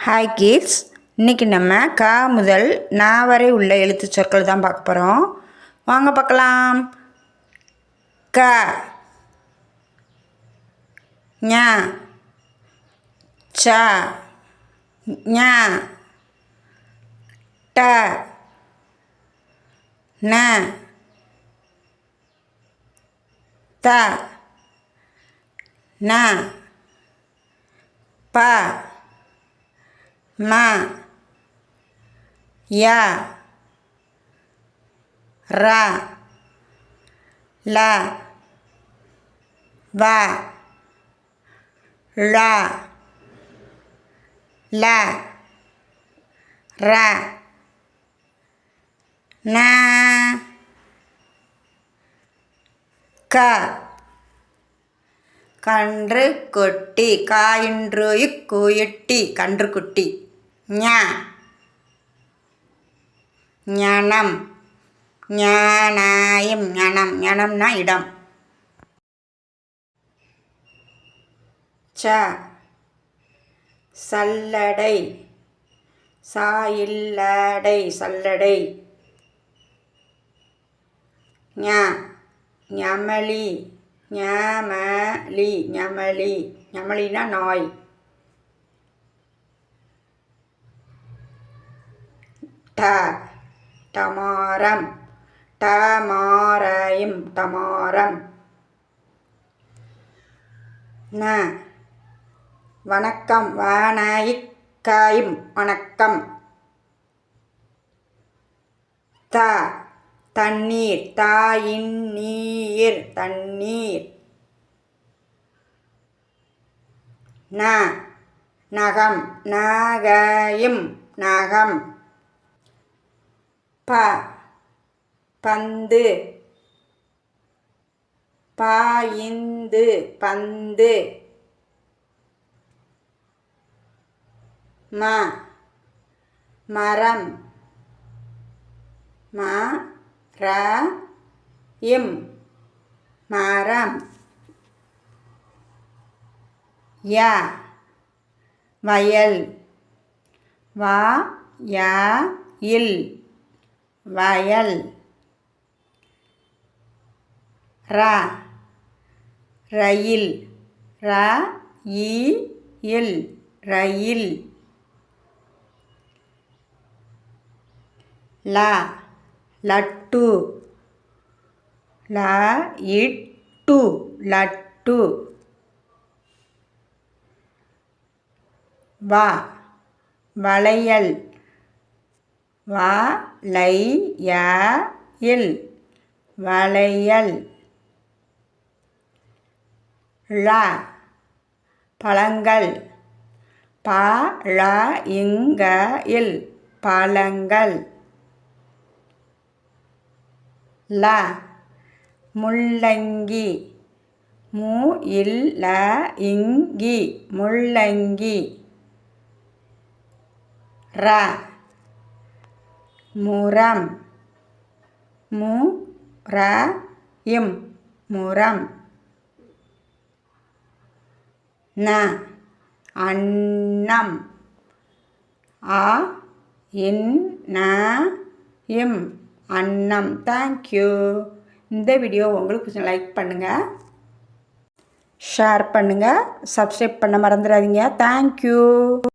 Hi kids இன்றைக்கி நம்ம க முதல் நா வரை உள்ள எழுத்து சொற்கள் தான் பார்க்க போகிறோம் வாங்க பார்க்கலாம். க. ஞ. ச. ஞ. ட. ந. த. ந. ப. ம. ய. ர. ல. வ. ழ ல. ர. ந. க. கன்று கொட்டி காயின்று இக்குயிட்டி கன்று குட்டி. ஞ ஞனம் ஞானாயம் ஞனம் ஞனம்னா இடம் ச சல்லடை சாயில்லடை சல்லடை ஞ ஞமலி ஞமலி ஞமலி ஞமலினா நாய் ட டமாரம் டமாரையும் டமாரம் ந வணக்கம் வணயிக்காயும் வணக்கம். த தண்ணீர் தாயின் நீர் தண்ணீர். ந நகம் நகையும் நகம். ப பந்து. பாய்ந்து பந்து. ம மரம். ம ர இம் மரம். ய வயல். வா ய இல். வயல். ர. ரயில். ர. இ. இல். ரயில். ல. லட்டு. ல. இட்டு. லட்டு. வா. வளையல். வ லை ய இல் வளையல். ழ பழங்கள். ப ழ இங்க இல் பழங்கள். ல முள்ளங்கி. மு இல் ல இங்கி முள்ளங்கி. ர முரம். மு ர இம் முரம். ந. அன்னம். ஆ. இன் ந இம் அன்னம் தேங்க்யூ இந்த வீடியோ உங்களுக்கு கொஞ்சம் லைக் பண்ணுங்கள் ஷேர் பண்ணுங்கள் சப்ஸ்கிரைப் பண்ண மறந்துடாதீங்க. தேங்க்யூ